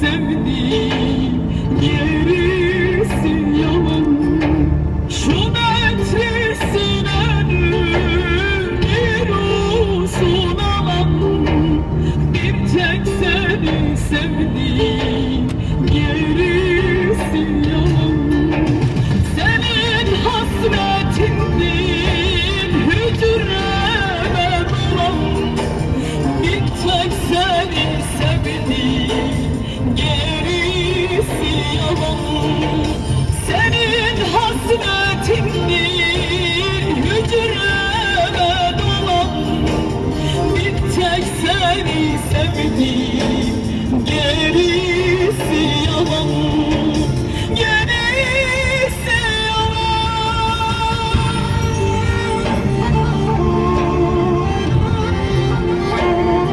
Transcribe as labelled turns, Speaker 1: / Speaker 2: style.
Speaker 1: sevdiğim Gerisi yalan Şu metrisine bir olsun alan. Bir tek seni sevdiğim Gerisi yalan Senin hasretindin hücreme duran Bir tek seni sevdiğim gerisi yalan. Senin hasretindir hücreme dolan. Bir tek seni sevdim gerisi